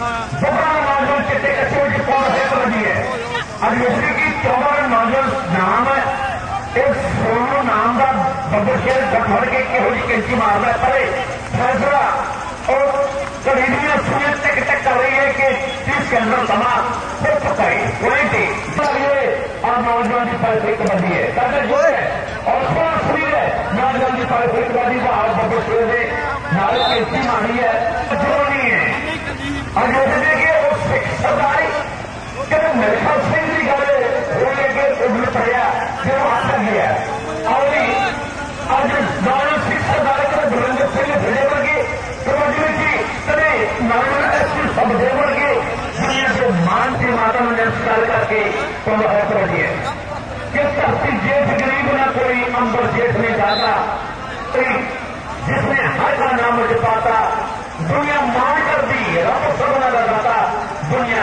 ہے نوجوان ہے ہے۔ اب کی چودہ نوجوان نام ہے ایک سونو نام کا ببر شیر گھر کے کہو جی کینچی مارنا پڑے فیصلہ اور کبھی سوئے ٹک ٹک کر رہی ہے کہ تیس کے اندر سما ہو چکا ہے۔ وہیں اور نوجوان کی فیصلے کبڈی ہے۔ تاکہ جو جی ہے اور تھوڑا سوئی ہے نوجوان کی فیصلے کبڈی کا آج ببر شیر نے نال کینچی ماری ہے۔ جو اور جو دیکھیے وہ سکھ سرداری کہ سنگھ کے پڑیا پھر گیا اور آج سکھ کے سنگھ بھیجے سب دے ورگے دنیا سے مان کی ماتا نے کر کے تو ہے۔ کبڈی کہ دھرتی جیٹ غریب نہ کوئی امبر جیٹ جاتا جس نے ہر کا نام مجھے پاتا، دنیا مان کر دی رب سب نہ لگاتا دنیا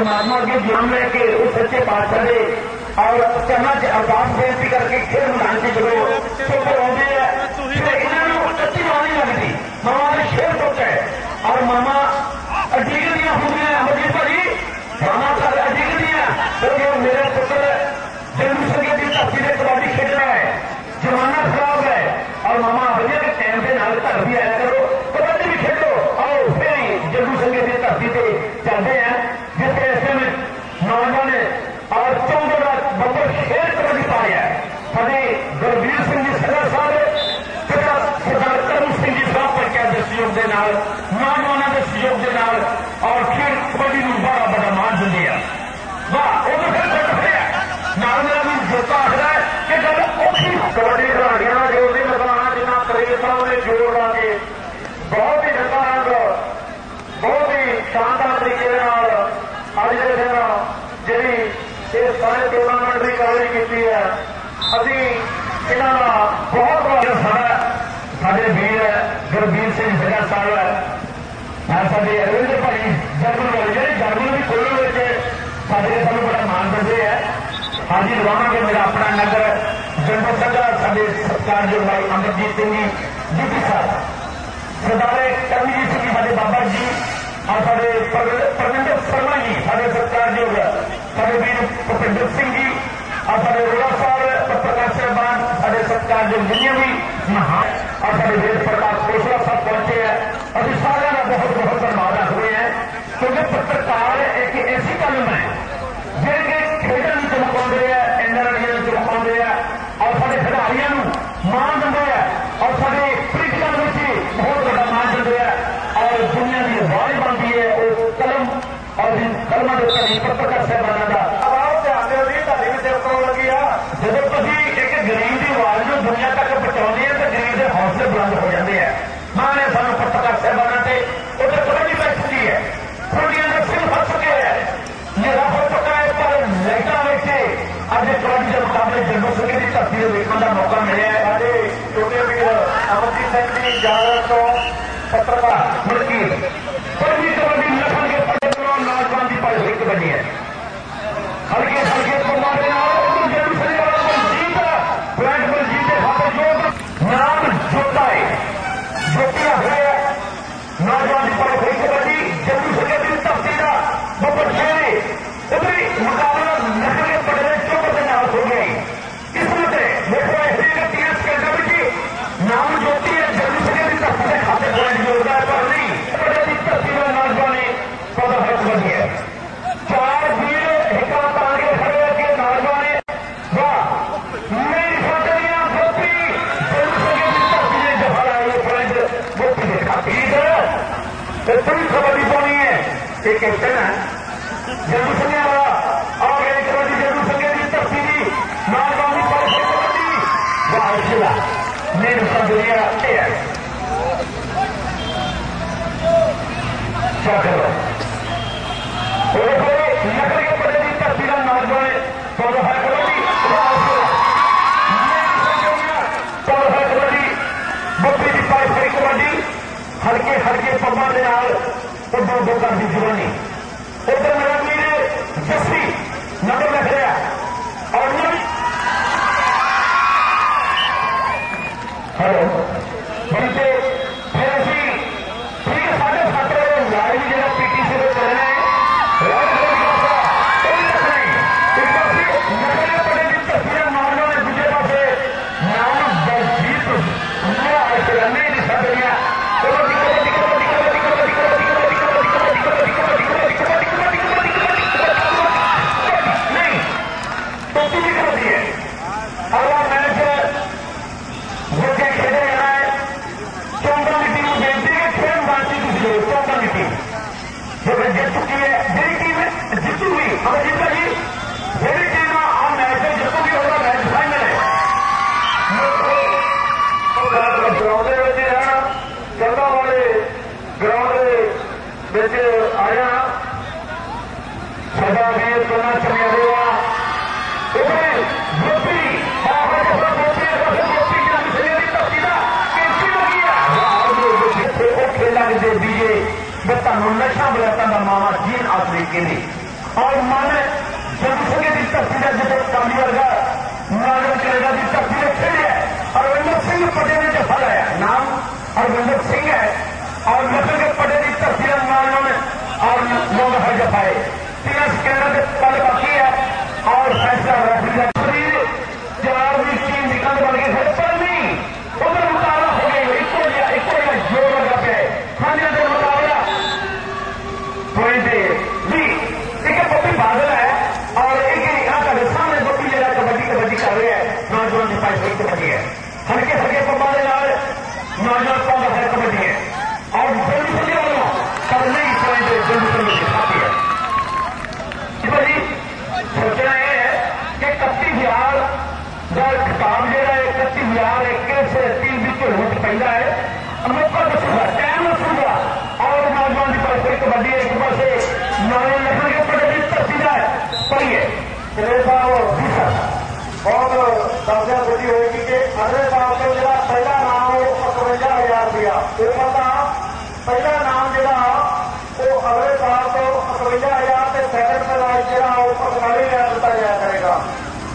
مسلمانوں کے جرم لے کے اس سچے بادشاہ دے اور چمچ ارباب بےنتی کر کے پھر ملانسی کرو تو پھر آدھے انہوں میرا پتر جنم سنگے کھیل رہا ہے، جمانہ خراب ہے۔ اور ماما ہر ٹائم سے نال گھر بھی آیا کرو۔ ਨੇ ਬਹੁਤ ਹੀ ਚੰਗਾ ਰੰਗ ਬਹੁਤ ਹੀ ਸ਼ਾਨਦਾਰ ਤਰੀਕੇ ਦੇ ਨਾਲ ਅੱਜ ਦੇ ਦਿਨ ਜਿਹੜੀ ਇਹ ਸਾਰੇ ਟੂਰਨਾਮੈਂਟ ਦੀ ਕਵਰੇਜ ਕੀਤੀ ਹੈ, ਅਸੀਂ ਇਹਨਾਂ ਦਾ ਬਹੁਤ ਬਹੁਤ ਜਿਹੜਾ ਸਾਡਾ, ਸਾਡੇ ਵੀਰ ਗੁਰਬੀਰ ਸਿੰਘ ਜਗਾ ਸਾਹਿਬ ਹੈ। ਨਾਲ ਸਾਡੇ ਅਰਵਿੰਦ ਭਾਈ ਜਰਮਨ ਵਾਲੇ, ਜਿਹੜੇ ਜਰਮਨ ਦੀ ਖੋਲ੍ਹਣ ਵਿੱਚ ਸਾਡੇ ਸਾਨੂੰ ਬੜਾ ਮਾਣ ਦਿੰਦੇ ਆ ਹਾਂਜੀ, ਲਵਾਵਾਂਗੇ ਮੇਰਾ ਆਪਣਾ ਨਗਰ। جنرل سرکار سارے سرکار جو بھائی امرجیت سنگھ جی ڈی پی سردار کرمجیت سنگھ سارے بابا جی اور سارے پرمندر شرما جی سارے سرکار جو سارے ویر بھوپندر سنگھ جی اور سارے رولا صاحب پرکاش صاحبان سارے سرکار جو جنیا بھی اور سارے ویر پرکاش کوشلا صاحب پہنچے ہیں ابھی سارے کا بہت بہت دھنیہ ہوئے ہیں کیونکہ پترکار ایک ایسی قلم ہے جی کہ کھیلنے رہے ہیں ਸਾਡੇ ਖਿਡਾਰੀਆਂ ਨੂੰ ਮਾਣ ਦਿੰਦੇ ਆ ਔਰ ਸਾਡੇ ਕ੍ਰਿਕਟਾਂ ਵਿੱਚ ਬਹੁਤ ਵੱਡਾ ਮਾਣ ਦਿੰਦੇ ਆ। ਔਰ ਦੁਨੀਆ ਦੀ ਆਵਾਜ਼ ਬਣਦੀ ਹੈ, ਉਹ ਕਲਮ ਔਰ ਕਲਮਾਂ ਦੇ ਉੱਤੇ ਪੱਤਰਕਾਰ ਸਾਹਿਬਾਨਾਂ ਦਾ ਆਵਾਜ਼ ਧਿਆਨ ਦਿਓ ਜੀ, ਤੁਹਾਡੀ ਵੀ ਸਿਰ ਤੋਂ ਲੱਗੀ ਆ। ਜਦੋਂ ਤੁਸੀਂ ਇੱਕ ਗਰੀਬ ਦੀ ਆਵਾਜ਼ ਨੂੰ ਦੁਨੀਆ ਤੱਕ ਪਹੁੰਚਾਉਂਦੇ ਆ, ਤਾਂ ਗਰੀਬ ਦੇ ਹੌਸਲੇ ਬੁਲੰਦ ਹੋ ਜਾਂਦੇ ਆ। ਮਾਂ ਨੇ ਸਾਨੂੰ ਪੱਤਰਕਾਰ ਸਾਹਿਬਾਨਾਂ ਤੇ ਉਹਦੇ ਕਬੱਡੀ ਮੈਚ ਹੈ। ਕੁੜੀਆਂ ਦੇ ਸਿਰ ਫਸ ਚੁੱਕੇ ਹੈ। ਮੇਰਾ ਹੋ ਚੁੱਕਾ ਪਰ ਲਾਈਟਾਂ ਵਿੱਚ ਅੱਜ ਕਬੱਡੀ ਦੇ ਮੁਕਾਬਲੇ ਜੰਗੂ ਸਿੰਘ ਦੀ ਵੇਖਣ ਦਾ ਮੌਕਾ ਮਿਲਿਆ ਸਾਡੇ ਛੋਟੇ ਵੀਰ ਅਮਰਜੀਤ ਸਿੰਘ ਜੀ ਜਾਗਰ ਤੋਂ ਪੱਤਰਕਾਰ ਮੁਰਕੀ ਕਬੱਡੀ ਕਬੱਡੀ ਨਸਲ ਕੇ ਪੱਤਰਕਾਰ ਨੌਜਵਾਨ ਦੀ ਪਾਈ ਹੋਈ ਕਬੱਡੀ ਹੈ। ਹਲਕੇ ਹਲਕੇ ਪੰਮਾਂ ਦੇ ਨਾਲ ਉਹ ਜੰਗੂ ਸਿੰਘ ਵਾਲਾ ਮਨਜੀਤ ਪੁਆਇੰਟ ਮਨਜੀਤ ਦੇ ਖਾਤੇ ਜੋ ਨਾਮ ਜੋਤਾ ਹੈ ਜੋਤੀਆ ਹੋਇਆ ਨੌਜਵਾਨ ਦੀ یہ کہتے ہیں جدو سنگے اور جدو سنگے کی تفصیلی۔ مہربانی پر میرے سب کپڑے کی تفصیل نوجوان تو ہر کرو گی ہلکے ہلکے پمر ಒಬ್ಬರು ಬೇಕಾದ ಜೀವನ ಒಬ್ಬರ ಮೇಲೆ ಜಸ್ತಿ ನಗರ نشا بلاتا کی دھرتی کا نام اربند سنگھ اور پٹے کی دھرتی اور لوگ ہر Canada, پہلا نام جہا وہ اگلے سال تو اکوجا ہزار سے سیکنڈ پرائز جہاں وہ اکتالی ہزار دیتا جایا کرے گا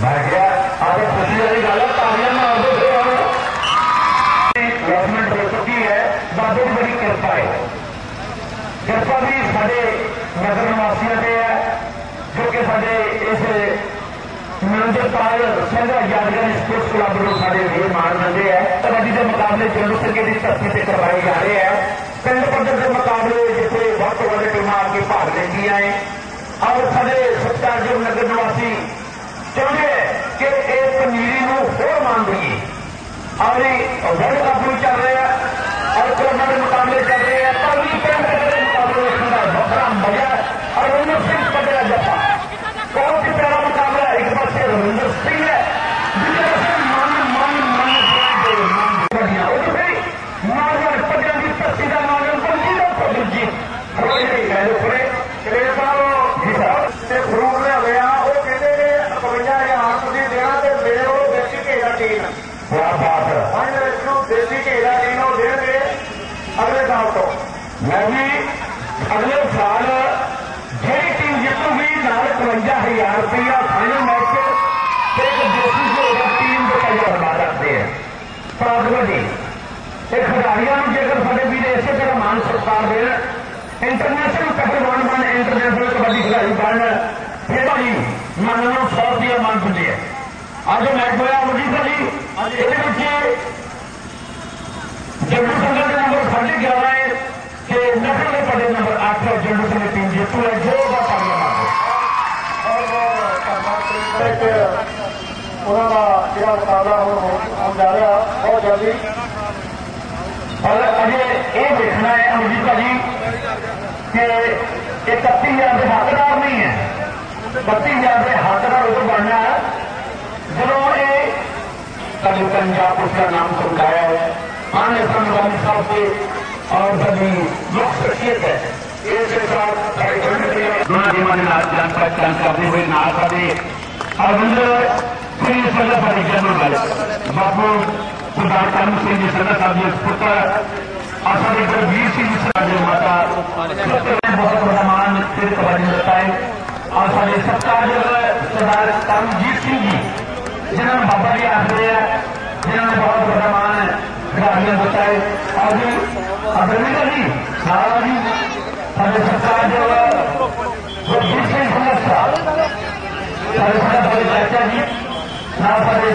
میں کیا آگے خوشی والی گل ہے گورنمنٹ ہو چکی ہے بابے کی بڑی کرپا ہے کرپا بھی سارے نگر نواسیاں پہ ہے جو کہ سارے اس منجر پال سنگا یادگار اسپورٹس کلب کو سارے ویر مان رہے ہیں کبڈی کے مقابلے جنرل سنگے کی دھرتی سے کروائے جا رہے ہیں پنڈ پدر کے مقابلے جیسے وقت بڑے ٹیماں کے بھاگ لیتی آئے اور سارے ستیہ جو نگر نواسی چاہیے کہ اس پنیری ہور مان دیے اور ورلڈ کپ بھی چل رہا ہے اور کورونا کے مقابلے چل رہے ہیں ਤੋਂ ਅਗਲੇ ਸਾਲ ਜਿਹੜੀ ਟੀਮ ਜਿੱਤੂਗੀ ਨਾਲ 51000 ਰੁਪਇਆ ਫਾਈਨਲ ਮੈਚ ਤੇ ਇੱਕ ਦੇਸੀ ਹੋਗਾ ਟੀਮ ਦੇ ਪੈਸੇ ਬਣਾ ਰੱਖਦੇ ਆ ਪ੍ਰਾਗਵਾ ਇਹ ਖਿਡਾਰੀਆਂ ਨੂੰ ਜੇਕਰ ਸਾਡੇ ਵੀਰ ਇਸੇ ਤਰ੍ਹਾਂ ਮਾਨ ਸਤਿਕਾਰ ਦੇਣ ਇੰਟਰਨੈਸ਼ਨਲ ਕੱਪ ਵਨ ਬਣ ਇੰਟਰਨੈਸ਼ਨਲ ਕਬੱਡੀ ਖਿਡਾਰੀ ਬਣਨ ਫਿਰ ਭਾਜੀ ਮਨ ਨੂੰ ਸੌ ਰੁਪਇਆ ਮਾਨ ਦਿੰਦੇ ਆ। ਅੱਜ ਮੈਚ ਹੋਇਆ ਅਮਰਜੀਤ ਜੀ ਅੱਜ ਇਹਦੇ ਵਿੱਚ زیادہ بہت جلدی۔ اور مجھے یہ دیکھنا ہے امجیت جی کہ یہ ہزار کے حقدار نہیں ہے بتی ہزار کے حقدار ادو بننا ہے۔ جنہوں نے کبھی پنجاب اس کا نام سمجھایا ہے۔ آن اسلام والی صاحب سے اور سبھی مفت شخصیت ہے۔ جانکاری ہوئے نہ کرے اب سيدي سنة فريقان الرئيس محمود سردار کانو سيدي سنة تابیت پتر آسان اگر بھی سیدی سنة جمعاتا سکتے بہت رحمان پھر قبانی بتائے آسان سکتا جگہ سردار کانو جیت سنگھ جی بابا جی آخر ہے جنہوں نے بہت رحمان قبانی بتائے آج اگرمی کا جی سارا جی سارے سکتا جگہ جیت سنگھ سنت صاحب سارے سنت بھائی چاچا جی نافا دے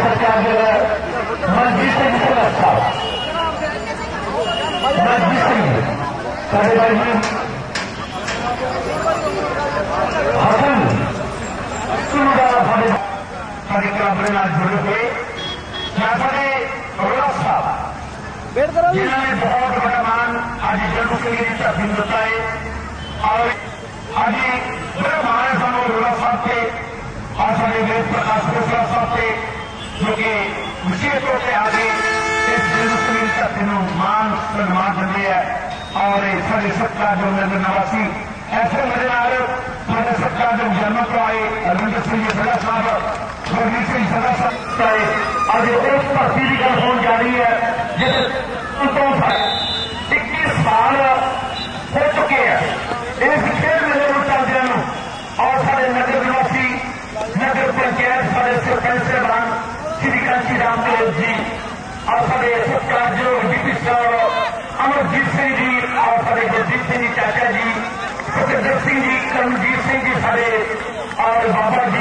ہوئے سارے بہت بڑا مان آج آج بڑا مان سانو رولا کے آسانی ویب پرکاش گوسلا صاحب تھے جو کہ وشیش طور پہ آگے اس ہندوستانی کا تینوں مان سنمان دے ہے اور سارے سب جو نظر نواسی، ایسے مزے آئے سارے سب جو جنم تو آئے ارمندر سنگھ سدا صاحب سرجیت سنگھ سدا صاحب آئے۔ اور یہ ایک بھرتی کی گل ہون جا ہے جس اکیس سال ہو چکے ہیں۔ اس کھیل ಶ್ರೀ ಕಾಶಿರಾಮ್ ದೇವ್ ಜಿ اور سب امرجیت سنگھ جی اور سب جی، چاچا جی سترجیت جی کرمجیت جی سارے، اور بابا جی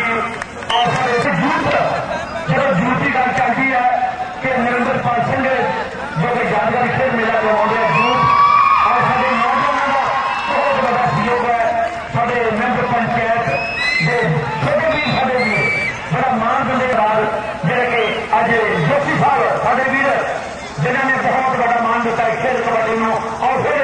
پھر اور پھر